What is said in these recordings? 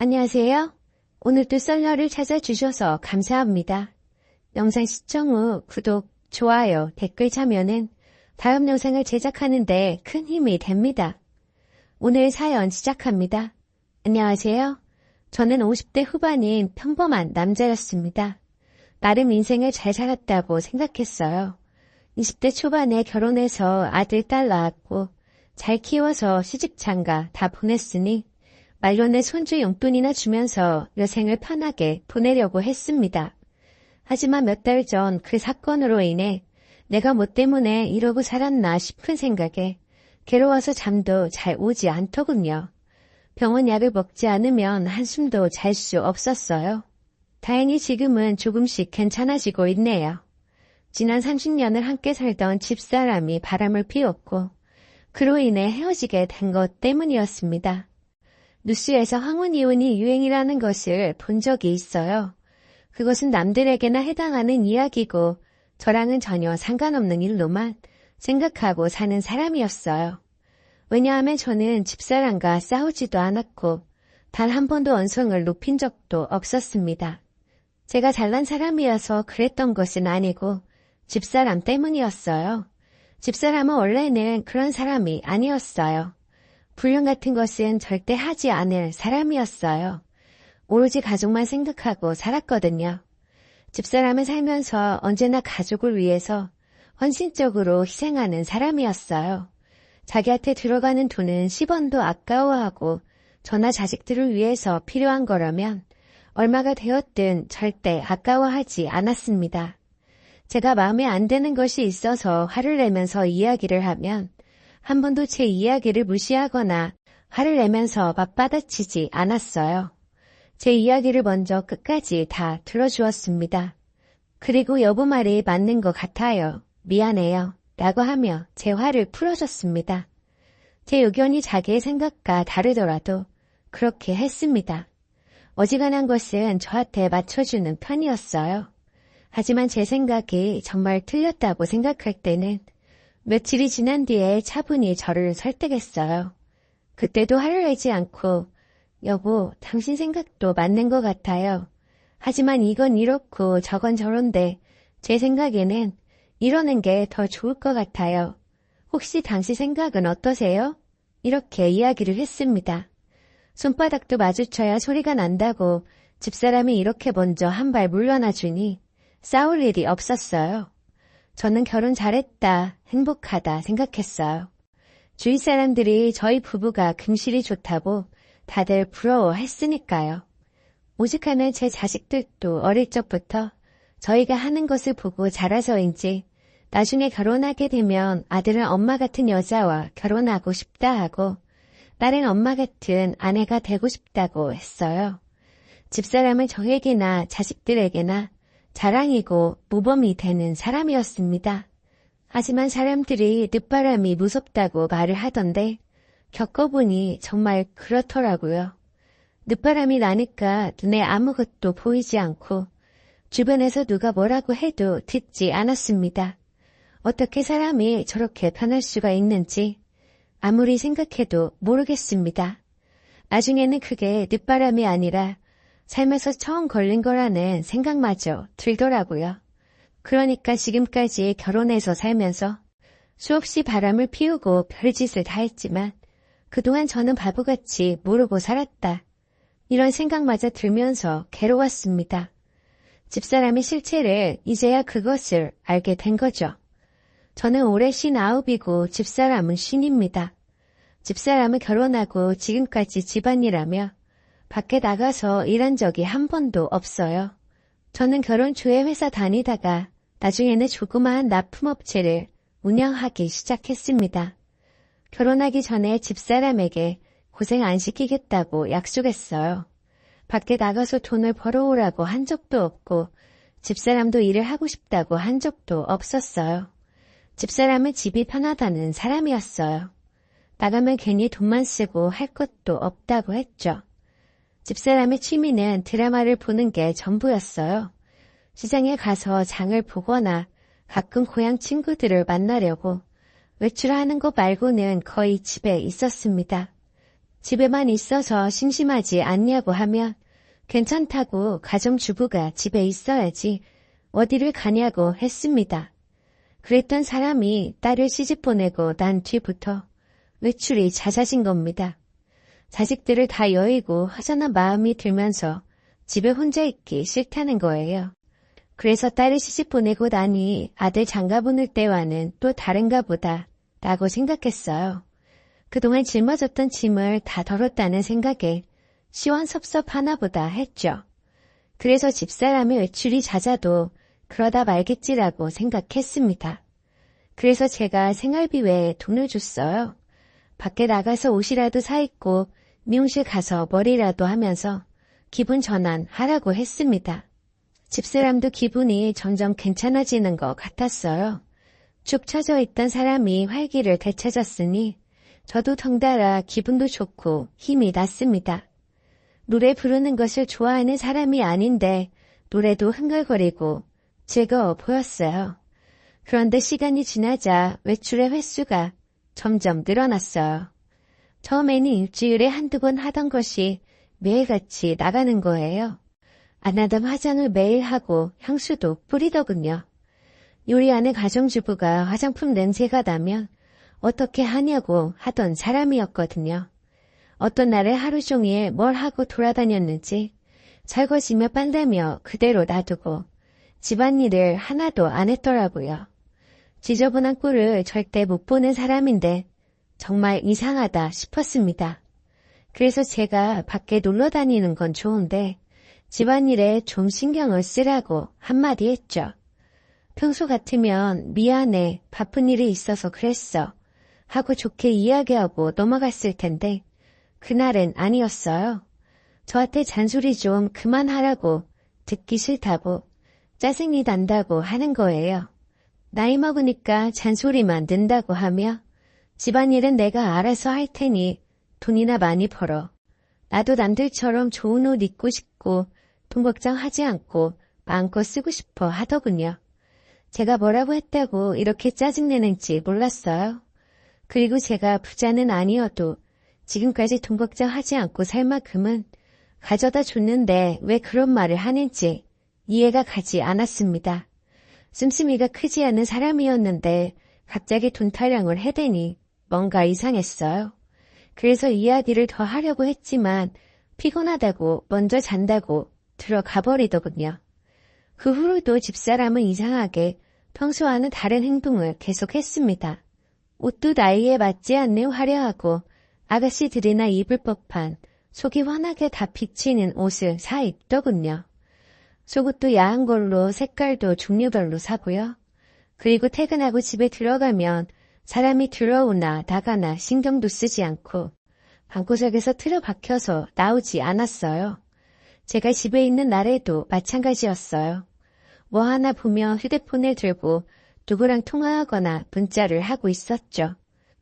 안녕하세요. 오늘도 썰러를 찾아주셔서 감사합니다. 영상 시청 후 구독, 좋아요, 댓글 참여는 다음 영상을 제작하는데 큰 힘이 됩니다. 오늘 사연 시작합니다. 안녕하세요. 저는 50대 후반인 평범한 남자였습니다. 나름 인생을 잘 살았다고 생각했어요. 20대 초반에 결혼해서 아들, 딸 낳았고 잘 키워서 시집 장가 다 보냈으니 말년에 손주 용돈이나 주면서 여생을 편하게 보내려고 했습니다. 하지만 몇 달 전 그 사건으로 인해 내가 뭐 때문에 이러고 살았나 싶은 생각에 괴로워서 잠도 잘 오지 않더군요. 병원 약을 먹지 않으면 한숨도 잘 수 없었어요. 다행히 지금은 조금씩 괜찮아지고 있네요. 지난 30년을 함께 살던 집사람이 바람을 피웠고 그로 인해 헤어지게 된 것 때문이었습니다. 뉴스에서 황혼 이혼이 유행이라는 것을 본 적이 있어요. 그것은 남들에게나 해당하는 이야기고 저랑은 전혀 상관없는 일로만 생각하고 사는 사람이었어요. 왜냐하면 저는 집사람과 싸우지도 않았고 단 한 번도 언성을 높인 적도 없었습니다. 제가 잘난 사람이어서 그랬던 것은 아니고 집사람 때문이었어요. 집사람은 원래는 그런 사람이 아니었어요. 불륜 같은 것은 절대 하지 않을 사람이었어요. 오로지 가족만 생각하고 살았거든요. 집사람은 살면서 언제나 가족을 위해서 헌신적으로 희생하는 사람이었어요. 자기한테 들어가는 돈은 10원도 아까워하고 저나 자식들을 위해서 필요한 거라면 얼마가 되었든 절대 아까워하지 않았습니다. 제가 마음에 안 드는 것이 있어서 화를 내면서 이야기를 하면 한 번도 제 이야기를 무시하거나 화를 내면서 맞받아치지 않았어요. 제 이야기를 먼저 끝까지 다 들어주었습니다. 그리고 여보 말이 맞는 것 같아요. 미안해요. 라고 하며 제 화를 풀어줬습니다. 제 의견이 자기의 생각과 다르더라도 그렇게 했습니다. 어지간한 것은 저한테 맞춰주는 편이었어요. 하지만 제 생각이 정말 틀렸다고 생각할 때는 며칠이 지난 뒤에 차분히 저를 설득했어요. 그때도 화를 내지 않고 여보, 당신 생각도 맞는 것 같아요. 하지만 이건 이렇고 저건 저런데 제 생각에는 이러는 게 더 좋을 것 같아요. 혹시 당시 생각은 어떠세요? 이렇게 이야기를 했습니다. 손바닥도 마주쳐야 소리가 난다고 집사람이 이렇게 먼저 한 발 물러나 주니 싸울 일이 없었어요. 저는 결혼 잘했다, 행복하다 생각했어요. 주위 사람들이 저희 부부가 금실이 좋다고 다들 부러워했으니까요. 오직하는 제 자식들도 어릴 적부터 저희가 하는 것을 보고 자라서인지 나중에 결혼하게 되면 아들은 엄마 같은 여자와 결혼하고 싶다 하고 딸은 엄마 같은 아내가 되고 싶다고 했어요. 집사람은 저에게나 자식들에게나 자랑이고 모범이 되는 사람이었습니다. 하지만 사람들이 늦바람이 무섭다고 말을 하던데 겪어보니 정말 그렇더라고요. 늦바람이 나니까 눈에 아무것도 보이지 않고 주변에서 누가 뭐라고 해도 듣지 않았습니다. 어떻게 사람이 저렇게 변할 수가 있는지 아무리 생각해도 모르겠습니다. 나중에는 그게 늦바람이 아니라 삶에서 처음 걸린 거라는 생각마저 들더라고요. 그러니까 지금까지 결혼해서 살면서 수없이 바람을 피우고 별짓을 다 했지만 그동안 저는 바보같이 모르고 살았다. 이런 생각마저 들면서 괴로웠습니다. 집사람의 실체를 이제야 그것을 알게 된 거죠. 저는 올해 쉰아홉이고 집사람은 쉰입니다. 집사람은 결혼하고 지금까지 집안일하며 밖에 나가서 일한 적이 한 번도 없어요. 저는 결혼 초에 회사 다니다가 나중에는 조그마한 납품업체를 운영하기 시작했습니다. 결혼하기 전에 집사람에게 고생 안 시키겠다고 약속했어요. 밖에 나가서 돈을 벌어오라고 한 적도 없고 집사람도 일을 하고 싶다고 한 적도 없었어요. 집사람은 집이 편하다는 사람이었어요. 나가면 괜히 돈만 쓰고 할 것도 없다고 했죠. 집사람의 취미는 드라마를 보는 게 전부였어요. 시장에 가서 장을 보거나 가끔 고향 친구들을 만나려고 외출하는 것 말고는 거의 집에 있었습니다. 집에만 있어서 심심하지 않냐고 하면 괜찮다고 가정주부가 집에 있어야지 어디를 가냐고 했습니다. 그랬던 사람이 딸을 시집 보내고 난 뒤부터 외출이 잦아진 겁니다. 자식들을 다 여의고 허전한 마음이 들면서 집에 혼자 있기 싫다는 거예요. 그래서 딸을 시집 보내고 나니 아들 장가 보낼 때와는 또 다른가 보다 라고 생각했어요. 그동안 짊어졌던 짐을 다 덜었다는 생각에 시원섭섭하나 보다 했죠. 그래서 집사람의 외출이 잦아도 그러다 말겠지라고 생각했습니다. 그래서 제가 생활비 외에 돈을 줬어요. 밖에 나가서 옷이라도 사 입고 미용실 가서 머리라도 하면서 기분 전환하라고 했습니다. 집사람도 기분이 점점 괜찮아지는 것 같았어요. 축 처져 있던 사람이 활기를 되찾았으니 저도 덩달아 기분도 좋고 힘이 났습니다. 노래 부르는 것을 좋아하는 사람이 아닌데 노래도 흥얼거리고 즐거워 보였어요. 그런데 시간이 지나자 외출의 횟수가 점점 늘어났어요. 처음에는 일주일에 한두 번 하던 것이 매일같이 나가는 거예요. 안 하던 화장을 매일 하고 향수도 뿌리더군요. 요리하는 가정주부가 화장품 냄새가 나면 어떻게 하냐고 하던 사람이었거든요. 어떤 날에 하루 종일 뭘 하고 돌아다녔는지 설거지며 빤다며 그대로 놔두고 집안일을 하나도 안 했더라고요. 지저분한 꼴을 절대 못 보는 사람인데 정말 이상하다 싶었습니다. 그래서 제가 밖에 놀러 다니는 건 좋은데 집안일에 좀 신경을 쓰라고 한마디 했죠. 평소 같으면 미안해, 바쁜 일이 있어서 그랬어. 하고 좋게 이야기하고 넘어갔을 텐데 그날은 아니었어요. 저한테 잔소리 좀 그만하라고 듣기 싫다고 짜증이 난다고 하는 거예요. 나이 먹으니까 잔소리만 든다고 하며 집안일은 내가 알아서 할 테니 돈이나 많이 벌어. 나도 남들처럼 좋은 옷 입고 싶고 돈 걱정하지 않고 마음껏 쓰고 싶어 하더군요. 제가 뭐라고 했다고 이렇게 짜증내는지 몰랐어요. 그리고 제가 부자는 아니어도 지금까지 돈 걱정하지 않고 살 만큼은 가져다 줬는데 왜 그런 말을 하는지 이해가 가지 않았습니다. 씀씀이가 크지 않은 사람이었는데 갑자기 돈 타령을 해대니 뭔가 이상했어요. 그래서 이야기를 더 하려고 했지만 피곤하다고 먼저 잔다고 들어가 버리더군요. 그 후로도 집사람은 이상하게 평소와는 다른 행동을 계속했습니다. 옷도 나이에 맞지 않는 화려하고 아가씨들이나 입을 법한 속이 환하게 다 비치는 옷을 사 입더군요. 속옷도 야한 걸로 색깔도 종류별로 사고요. 그리고 퇴근하고 집에 들어가면 사람이 들어오나 나가나 신경도 쓰지 않고 방구석에서 틀어박혀서 나오지 않았어요. 제가 집에 있는 날에도 마찬가지였어요. 뭐 하나 보며 휴대폰을 들고 누구랑 통화하거나 문자를 하고 있었죠.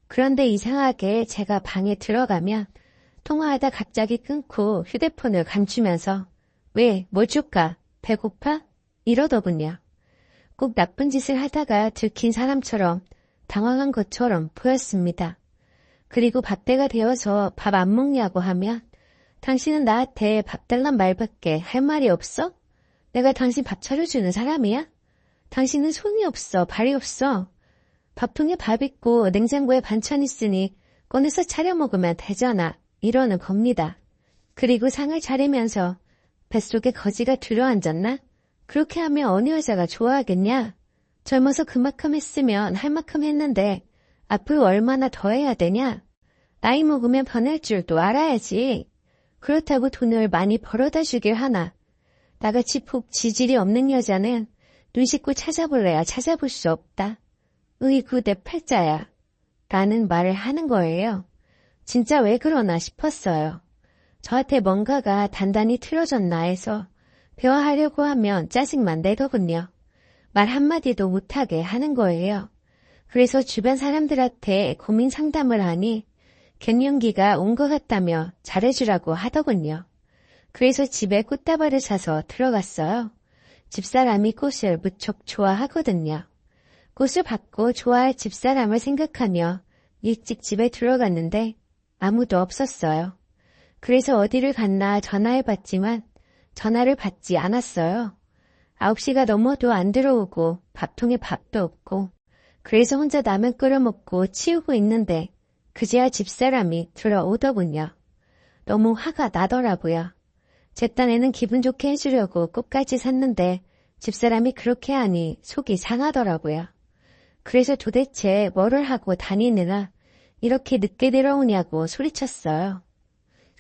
그런데 이상하게 제가 방에 들어가면 통화하다 갑자기 끊고 휴대폰을 감추면서 왜, 뭘 줄까? 배고파? 이러더군요. 꼭 나쁜 짓을 하다가 들킨 사람처럼 당황한 것처럼 보였습니다. 그리고 밥때가 되어서 밥 안 먹냐고 하면 당신은 나한테 밥 달란 말밖에 할 말이 없어? 내가 당신 밥 차려주는 사람이야? 당신은 손이 없어, 발이 없어. 밥통에 밥 있고 냉장고에 반찬 있으니 꺼내서 차려 먹으면 되잖아. 이러는 겁니다. 그리고 상을 차리면서 뱃속에 거지가 들어앉았나? 그렇게 하면 어느 여자가 좋아하겠냐? 젊어서 그만큼 했으면 할 만큼 했는데 앞으로 얼마나 더 해야 되냐? 나이 먹으면 변할 줄도 알아야지. 그렇다고 돈을 많이 벌어다 주길 하나. 나같이 푹 지질이 없는 여자는 눈 씻고 찾아볼래야 찾아볼 수 없다. 으이구 내 팔자야. 라는 말을 하는 거예요. 진짜 왜 그러나 싶었어요. 저한테 뭔가가 단단히 틀어졌나 해서 대화하려고 하면 짜증만 내더군요. 말 한마디도 못하게 하는 거예요. 그래서 주변 사람들한테 고민 상담을 하니 갱년기가 온 것 같다며 잘해주라고 하더군요. 그래서 집에 꽃다발을 사서 들어갔어요. 집사람이 꽃을 무척 좋아하거든요. 꽃을 받고 좋아할 집사람을 생각하며 일찍 집에 들어갔는데 아무도 없었어요. 그래서 어디를 갔나 전화해봤지만 전화를 받지 않았어요. 9시가 넘어도 안 들어오고 밥통에 밥도 없고 그래서 혼자 라면 끓여 먹고 치우고 있는데 그제야 집사람이 들어오더군요. 너무 화가 나더라고요. 제 딴에는 기분 좋게 해주려고 꽃까지 샀는데 집사람이 그렇게 하니 속이 상하더라고요. 그래서 도대체 뭐를 하고 다니느라 이렇게 늦게 들어오냐고 소리쳤어요.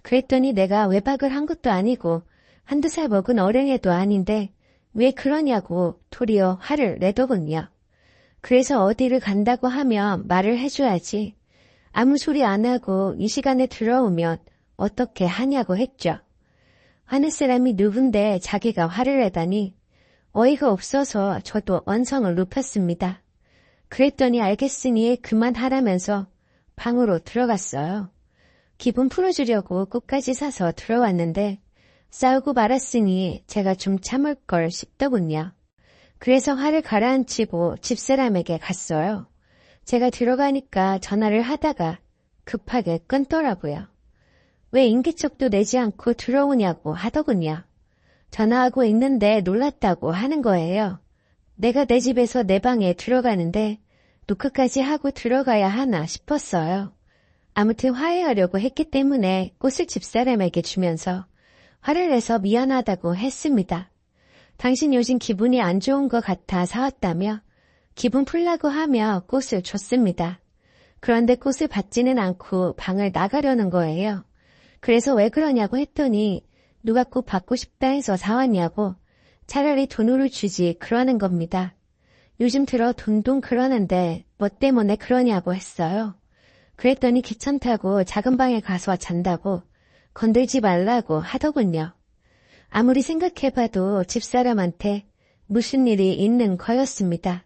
그랬더니 내가 외박을 한 것도 아니고 한두 살 먹은 어른애도 아닌데 왜 그러냐고 도리어 화를 내더군요. 그래서 어디를 간다고 하면 말을 해줘야지. 아무 소리 안 하고 이 시간에 들어오면 어떻게 하냐고 했죠. 하는 사람이 누군데 자기가 화를 내다니 어이가 없어서 저도 언성을 높였습니다. 그랬더니 알겠으니 그만하라면서 방으로 들어갔어요. 기분 풀어주려고 꽃까지 사서 들어왔는데 싸우고 말았으니 제가 좀 참을 걸 싶더군요. 그래서 화를 가라앉히고 집사람에게 갔어요. 제가 들어가니까 전화를 하다가 급하게 끊더라고요. 왜 인기척도 내지 않고 들어오냐고 하더군요. 전화하고 있는데 놀랐다고 하는 거예요. 내가 내 집에서 내 방에 들어가는데 노크까지 하고 들어가야 하나 싶었어요. 아무튼 화해하려고 했기 때문에 꽃을 집사람에게 주면서 화를 내서 미안하다고 했습니다. 당신 요즘 기분이 안 좋은 것 같아 사왔다며 기분 풀라고 하며 꽃을 줬습니다. 그런데 꽃을 받지는 않고 방을 나가려는 거예요. 그래서 왜 그러냐고 했더니 누가 꼭 받고 싶다 해서 사왔냐고 차라리 돈으로 주지 그러는 겁니다. 요즘 들어 돈돈 그러는데 뭐 때문에 그러냐고 했어요. 그랬더니 귀찮다고 작은 방에 가서 잔다고 건들지 말라고 하더군요. 아무리 생각해봐도 집사람한테 무슨 일이 있는 거였습니다.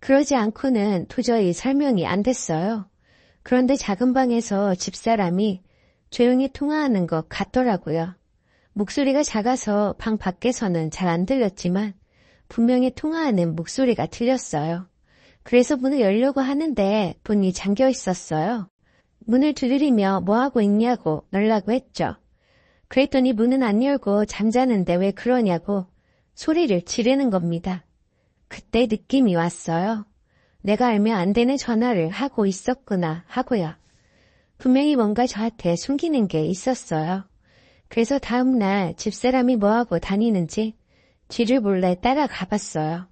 그러지 않고는 도저히 설명이 안 됐어요. 그런데 작은 방에서 집사람이 조용히 통화하는 것 같더라고요. 목소리가 작아서 방 밖에서는 잘 안 들렸지만 분명히 통화하는 목소리가 들렸어요. 그래서 문을 열려고 하는데 문이 잠겨 있었어요. 문을 두드리며 뭐하고 있냐고 놀라고 했죠. 그랬더니 문은 안 열고 잠자는데 왜 그러냐고 소리를 지르는 겁니다. 그때 느낌이 왔어요. 내가 알면 안 되는 전화를 하고 있었구나 하고요. 분명히 뭔가 저한테 숨기는 게 있었어요. 그래서 다음날 집사람이 뭐하고 다니는지 뒤를 몰래 따라가 봤어요.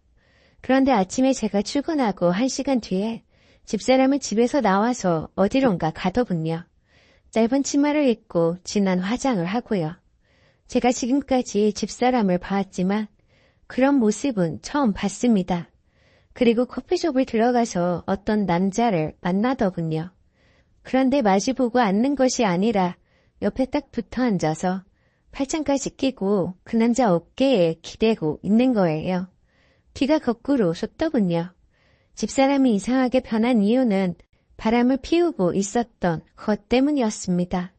그런데 아침에 제가 출근하고 한 시간 뒤에 집사람은 집에서 나와서 어디론가 가더군요. 짧은 치마를 입고 진한 화장을 하고요. 제가 지금까지 집사람을 봐왔지만 그런 모습은 처음 봤습니다. 그리고 커피숍을 들어가서 어떤 남자를 만나더군요. 그런데 마주보고 앉는 것이 아니라 옆에 딱 붙어 앉아서 팔짱까지 끼고 그 남자 어깨에 기대고 있는 거예요. 귀가 거꾸로 솟더군요. 집사람이 이상하게 변한 이유는 바람을 피우고 있었던 것 때문이었습니다.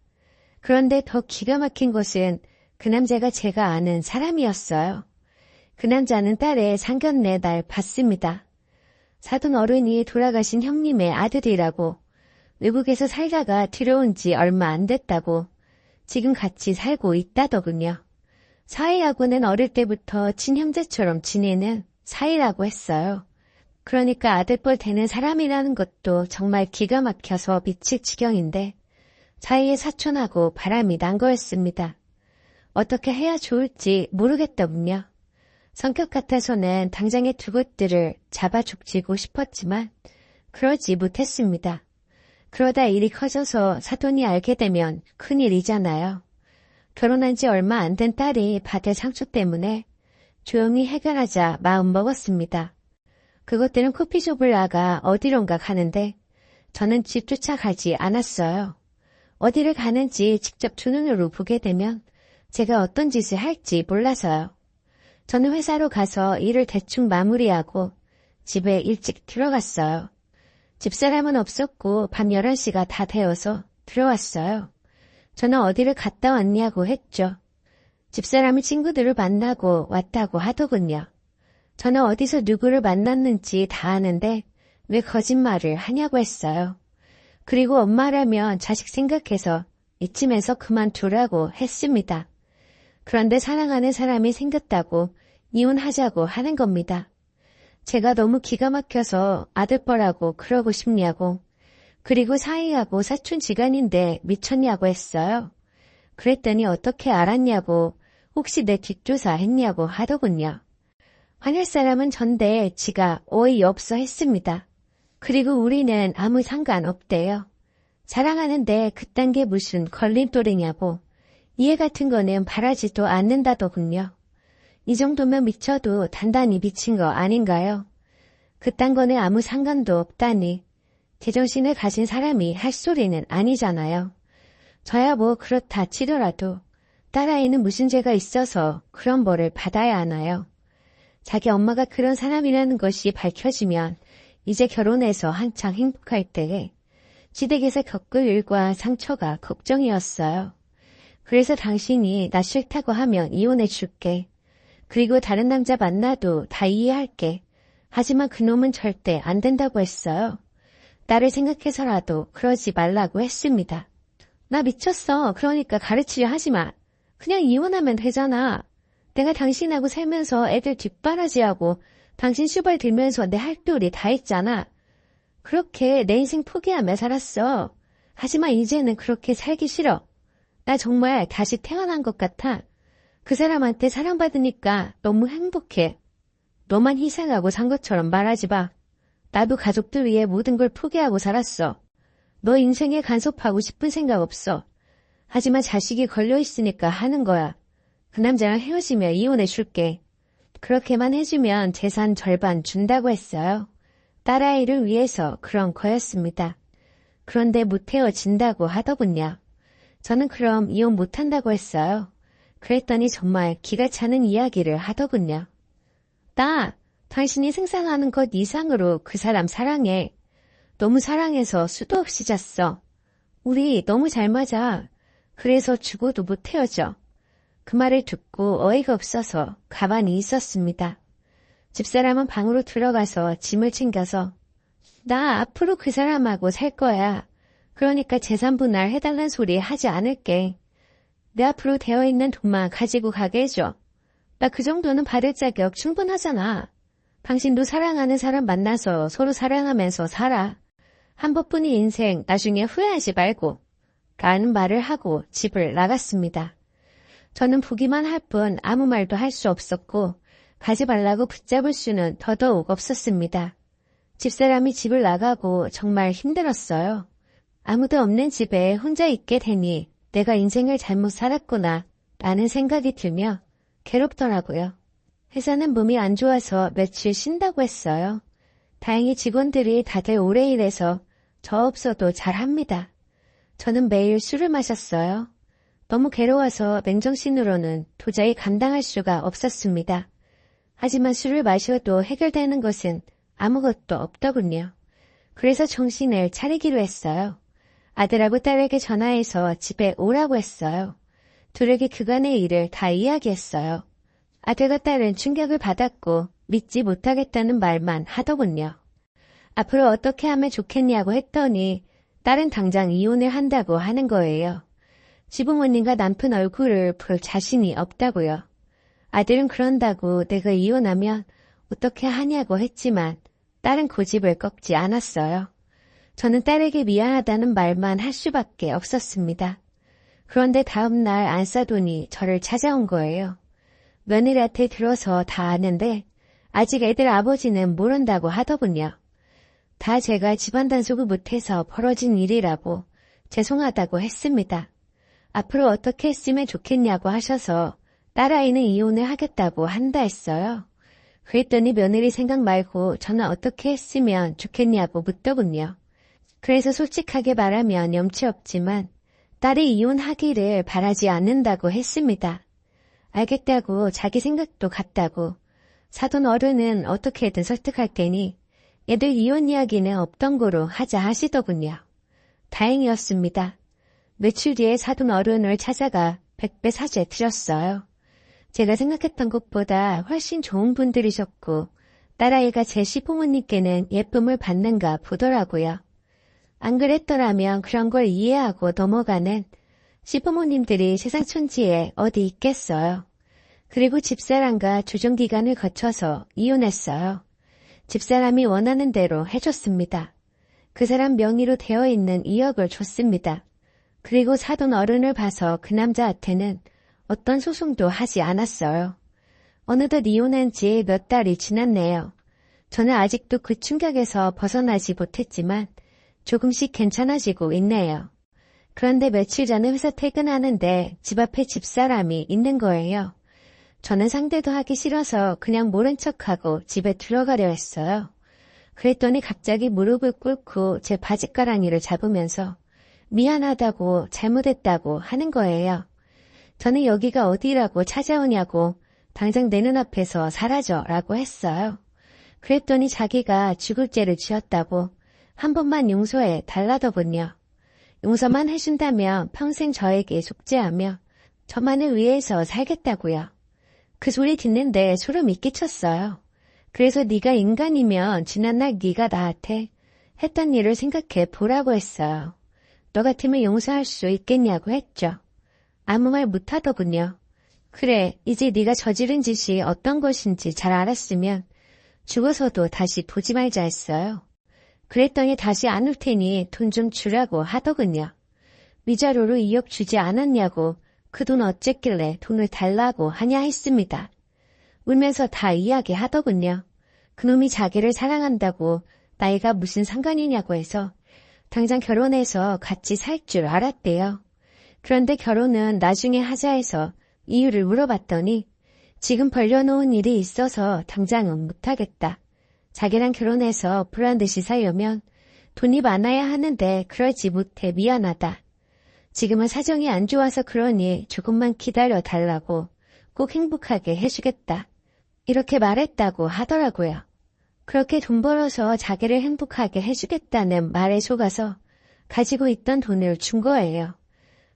그런데 더 기가 막힌 것은 그 남자가 제가 아는 사람이었어요. 그 남자는 딸의 상견례 날 봤습니다. 사돈 어른이 돌아가신 형님의 아들이라고 외국에서 살다가 들어온 지 얼마 안 됐다고 지금 같이 살고 있다더군요. 사이하고는 어릴 때부터 친형제처럼 지내는 사이라고 했어요. 그러니까 아들뻘 되는 사람이라는 것도 정말 기가 막혀서 미칠 지경인데 사이에 사촌하고 바람이 난 거였습니다. 어떻게 해야 좋을지 모르겠더군요. 성격 같아서는 당장의 두 곳들을 잡아 죽지고 싶었지만 그러지 못했습니다. 그러다 일이 커져서 사돈이 알게 되면 큰일이잖아요. 결혼한 지 얼마 안 된 딸이 받을 상처 때문에 조용히 해결하자 마음먹었습니다. 그것들은 커피숍을 나가 어디론가 가는데 저는 집 쫓아가지 않았어요. 어디를 가는지 직접 두 눈으로 보게 되면 제가 어떤 짓을 할지 몰라서요. 저는 회사로 가서 일을 대충 마무리하고 집에 일찍 들어갔어요. 집사람은 없었고 밤 11시가 다 되어서 들어왔어요. 저는 어디를 갔다 왔냐고 했죠. 집사람이 친구들을 만나고 왔다고 하더군요. 저는 어디서 누구를 만났는지 다 아는데 왜 거짓말을 하냐고 했어요. 그리고 엄마라면 자식 생각해서 이쯤에서 그만두라고 했습니다. 그런데 사랑하는 사람이 생겼다고 이혼하자고 하는 겁니다. 제가 너무 기가 막혀서 아들뻘하고 그러고 싶냐고 그리고 사이하고 사촌 지간인데 미쳤냐고 했어요. 그랬더니 어떻게 알았냐고 혹시 내 뒷조사 했냐고 하더군요. 환할 사람은 전데 지가 어이없어 했습니다. 그리고 우리는 아무 상관없대요. 사랑하는데 그딴 게 무슨 걸림돌이냐고 이해 같은 거는 바라지도 않는다더군요. 이 정도면 미쳐도 단단히 미친 거 아닌가요? 그딴 거는 아무 상관도 없다니 제정신을 가진 사람이 할 소리는 아니잖아요. 저야 뭐 그렇다 치더라도 딸아이는 무슨 죄가 있어서 그런 벌을 받아야 하나요? 자기 엄마가 그런 사람이라는 것이 밝혀지면 이제 결혼해서 한창 행복할 때에 시댁에서 겪을 일과 상처가 걱정이었어요. 그래서 당신이 나 싫다고 하면 이혼해 줄게. 그리고 다른 남자 만나도 다 이해할게. 하지만 그놈은 절대 안 된다고 했어요. 나를 생각해서라도 그러지 말라고 했습니다. 나 미쳤어. 그러니까 가르치려 하지 마. 그냥 이혼하면 되잖아. 내가 당신하고 살면서 애들 뒷바라지하고 당신 슈발 들면서 내 할 도리 다 했잖아. 그렇게 내 인생 포기하며 살았어. 하지만 이제는 그렇게 살기 싫어. 나 정말 다시 태어난 것 같아. 그 사람한테 사랑받으니까 너무 행복해. 너만 희생하고 산 것처럼 말하지 마. 나도 가족들 위해 모든 걸 포기하고 살았어. 너 인생에 간섭하고 싶은 생각 없어. 하지만 자식이 걸려있으니까 하는 거야. 그 남자랑 헤어지며 이혼해 줄게. 그렇게만 해주면 재산 절반 준다고 했어요. 딸아이를 위해서 그런 거였습니다. 그런데 못 헤어진다고 하더군요. 저는 그럼 이혼 못한다고 했어요. 그랬더니 정말 기가 차는 이야기를 하더군요. 나 당신이 생각하는 것 이상으로 그 사람 사랑해. 너무 사랑해서 수도 없이 잤어. 우리 너무 잘 맞아. 그래서 죽어도 못 헤어져. 그 말을 듣고 어이가 없어서 가만히 있었습니다. 집사람은 방으로 들어가서 짐을 챙겨서 나 앞으로 그 사람하고 살 거야. 그러니까 재산 분할 해달란 소리 하지 않을게. 내 앞으로 되어 있는 돈만 가지고 가게 해줘. 나 그 정도는 받을 자격 충분하잖아. 당신도 사랑하는 사람 만나서 서로 사랑하면서 살아. 한 번뿐인 인생 나중에 후회하지 말고. 라는 말을 하고 집을 나갔습니다. 저는 보기만 할 뿐 아무 말도 할 수 없었고 가지 말라고 붙잡을 수는 더더욱 없었습니다. 집사람이 집을 나가고 정말 힘들었어요. 아무도 없는 집에 혼자 있게 되니 내가 인생을 잘못 살았구나 라는 생각이 들며 괴롭더라고요. 회사는 몸이 안 좋아서 며칠 쉰다고 했어요. 다행히 직원들이 다들 오래 일해서 저 없어도 잘합니다. 저는 매일 술을 마셨어요. 너무 괴로워서 맨정신으로는 도저히 감당할 수가 없었습니다. 하지만 술을 마셔도 해결되는 것은 아무것도 없더군요. 그래서 정신을 차리기로 했어요. 아들하고 딸에게 전화해서 집에 오라고 했어요. 둘에게 그간의 일을 다 이야기했어요. 아들과 딸은 충격을 받았고 믿지 못하겠다는 말만 하더군요. 앞으로 어떻게 하면 좋겠냐고 했더니 딸은 당장 이혼을 한다고 하는 거예요. 지부모님과 남편 얼굴을 볼 자신이 없다고요. 아들은 그런다고 내가 이혼하면 어떻게 하냐고 했지만 딸은 고집을 꺾지 않았어요. 저는 딸에게 미안하다는 말만 할 수밖에 없었습니다. 그런데 다음날 안싸돈이 저를 찾아온 거예요. 며느리한테 들어서 다 아는데 아직 애들 아버지는 모른다고 하더군요. 다 제가 집안 단속을 못해서 벌어진 일이라고 죄송하다고 했습니다. 앞으로 어떻게 했으면 좋겠냐고 하셔서 딸아이는 이혼을 하겠다고 한다 했어요. 그랬더니 며느리 생각 말고 저는 어떻게 했으면 좋겠냐고 묻더군요. 그래서 솔직하게 말하면 염치 없지만 딸이 이혼하기를 바라지 않는다고 했습니다. 알겠다고 자기 생각도 같다고 사돈 어른은 어떻게든 설득할 테니 애들 이혼 이야기는 없던 거로 하자 하시더군요. 다행이었습니다. 며칠 뒤에 사돈 어른을 찾아가 백배 사죄 드렸어요. 제가 생각했던 것보다 훨씬 좋은 분들이셨고 딸아이가 제 시부모님께는 예쁨을 받는가 보더라고요. 안 그랬더라면 그런 걸 이해하고 넘어가는 시부모님들이 세상 천지에 어디 있겠어요. 그리고 집사람과 조정기간을 거쳐서 이혼했어요. 집사람이 원하는 대로 해줬습니다. 그 사람 명의로 되어 있는 2억을 줬습니다. 그리고 사돈 어른을 봐서 그 남자한테는 어떤 소송도 하지 않았어요. 어느덧 이혼한 지 몇 달이 지났네요. 저는 아직도 그 충격에서 벗어나지 못했지만 조금씩 괜찮아지고 있네요. 그런데 며칠 전에 회사 퇴근하는데 집 앞에 집사람이 있는 거예요. 저는 상대도 하기 싫어서 그냥 모른 척하고 집에 들어가려 했어요. 그랬더니 갑자기 무릎을 꿇고 제 바지가랑이를 잡으면서 미안하다고 잘못했다고 하는 거예요. 저는 여기가 어디라고 찾아오냐고 당장 내 눈앞에서 사라져 라고 했어요. 그랬더니 자기가 죽을 죄를 지었다고 한 번만 용서해 달라더군요. 용서만 해준다면 평생 저에게 속죄하며 저만을 위해서 살겠다고요. 그 소리 듣는데 소름이 끼쳤어요. 그래서 네가 인간이면 지난날 네가 나한테 했던 일을 생각해 보라고 했어요. 너 같으면 용서할 수 있겠냐고 했죠. 아무 말 못하더군요. 그래, 이제 네가 저지른 짓이 어떤 것인지 잘 알았으면 죽어서도 다시 보지 말자 했어요. 그랬더니 다시 안 올 테니 돈 좀 주라고 하더군요. 위자료로 2억 주지 않았냐고 그 돈 어쨌길래 돈을 달라고 하냐 했습니다. 울면서 다 이야기 하더군요. 그놈이 자기를 사랑한다고 나이가 무슨 상관이냐고 해서 당장 결혼해서 같이 살 줄 알았대요. 그런데 결혼은 나중에 하자 해서 이유를 물어봤더니 지금 벌려놓은 일이 있어서 당장은 못하겠다. 자기랑 결혼해서 불안 듯이 살려면 돈이 많아야 하는데 그러지 못해 미안하다. 지금은 사정이 안 좋아서 그러니 조금만 기다려 달라고 꼭 행복하게 해주겠다. 이렇게 말했다고 하더라고요. 그렇게 돈 벌어서 자기를 행복하게 해주겠다는 말에 속아서 가지고 있던 돈을 준 거예요.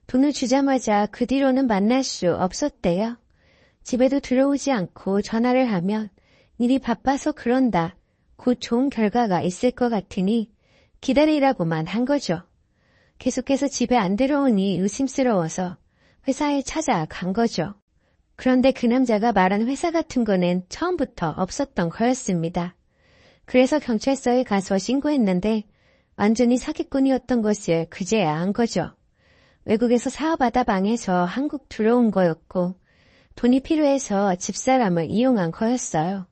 돈을 주자마자 그 뒤로는 만날 수 없었대요. 집에도 들어오지 않고 전화를 하면 일이 바빠서 그런다. 곧 좋은 결과가 있을 것 같으니 기다리라고만 한 거죠. 계속해서 집에 안 들어오니 의심스러워서 회사에 찾아간 거죠. 그런데 그 남자가 말한 회사 같은 거는 처음부터 없었던 거였습니다. 그래서 경찰서에 가서 신고했는데 완전히 사기꾼이었던 것을 그제야 안 거죠. 외국에서 사업하다 방에서 한국 들어온 거였고 돈이 필요해서 집사람을 이용한 거였어요.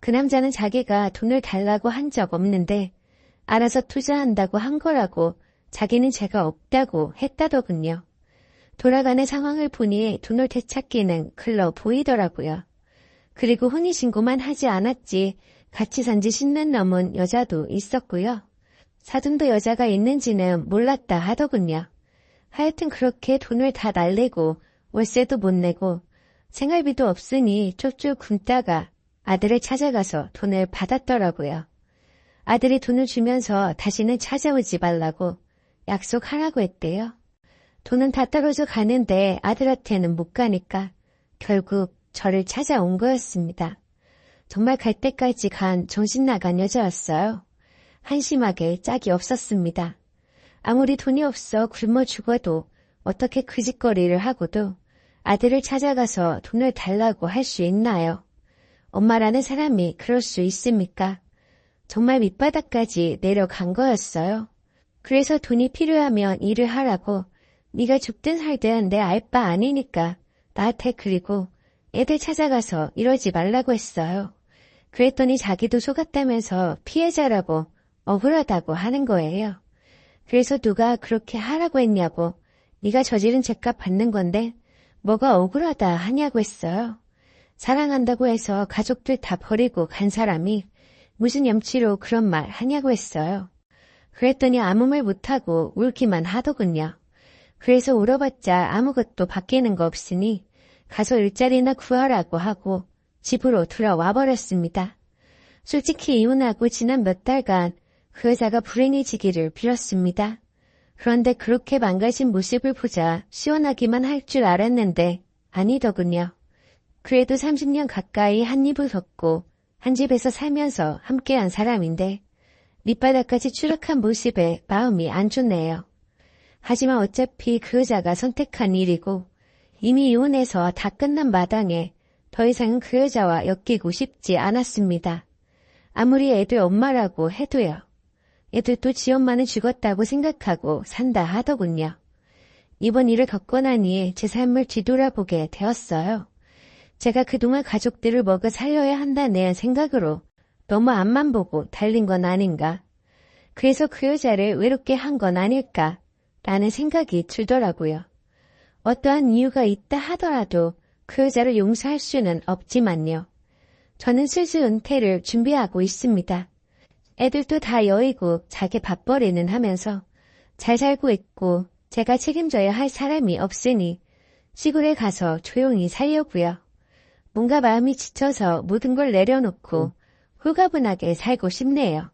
그 남자는 자기가 돈을 달라고 한 적 없는데 알아서 투자한다고 한 거라고 자기는 제가 없다고 했다더군요. 돌아가는 상황을 보니 돈을 되찾기는 글러 보이더라고요. 그리고 혼인신고만 하지 않았지 같이 산 지 10년 넘은 여자도 있었고요. 사돈도 여자가 있는지는 몰랐다 하더군요. 하여튼 그렇게 돈을 다 날리고 월세도 못 내고 생활비도 없으니 쪽쪽 굶다가 아들을 찾아가서 돈을 받았더라고요. 아들이 돈을 주면서 다시는 찾아오지 말라고 약속하라고 했대요. 돈은 다 떨어져 가는데 아들한테는 못 가니까 결국 저를 찾아온 거였습니다. 정말 갈 때까지 간 정신 나간 여자였어요. 한심하게 짝이 없었습니다. 아무리 돈이 없어 굶어 죽어도 어떻게 그 짓거리를 하고도 아들을 찾아가서 돈을 달라고 할 수 있나요? 엄마라는 사람이 그럴 수 있습니까? 정말 밑바닥까지 내려간 거였어요. 그래서 돈이 필요하면 일을 하라고 네가 죽든 살든 내 알바 아니니까 나한테 그리고 애들 찾아가서 이러지 말라고 했어요. 그랬더니 자기도 속았다면서 피해자라고 억울하다고 하는 거예요. 그래서 누가 그렇게 하라고 했냐고 네가 저지른 죄값 받는 건데 뭐가 억울하다 하냐고 했어요. 사랑한다고 해서 가족들 다 버리고 간 사람이 무슨 염치로 그런 말 하냐고 했어요. 그랬더니 아무 말 못하고 울기만 하더군요. 그래서 울어봤자 아무것도 바뀌는 거 없으니 가서 일자리나 구하라고 하고 집으로 들어와 버렸습니다. 솔직히 이혼하고 지난 몇 달간 그 여자가 불행해지기를 빌었습니다. 그런데 그렇게 망가진 모습을 보자 시원하기만 할 줄 알았는데 아니더군요. 그래도 30년 가까이 한 입을 걷고 한 집에서 살면서 함께한 사람인데 밑바닥까지 추락한 모습에 마음이 안 좋네요. 하지만 어차피 그 여자가 선택한 일이고 이미 이혼해서 다 끝난 마당에 더 이상은 그 여자와 엮이고 싶지 않았습니다. 아무리 애들 엄마라고 해도요. 애들도 지 엄마는 죽었다고 생각하고 산다 하더군요. 이번 일을 겪고 나니 제 삶을 뒤돌아보게 되었어요. 제가 그동안 가족들을 먹여 살려야 한다는 생각으로 너무 앞만 보고 달린 건 아닌가. 그래서 그 여자를 외롭게 한 건 아닐까 라는 생각이 들더라고요. 어떠한 이유가 있다 하더라도 그 여자를 용서할 수는 없지만요. 저는 슬슬 은퇴를 준비하고 있습니다. 애들도 다 여의고 자기 밥벌이는 하면서 잘 살고 있고 제가 책임져야 할 사람이 없으니 시골에 가서 조용히 살려고요. 뭔가 마음이 지쳐서 모든 걸 내려놓고 홀가분하게 살고 싶네요.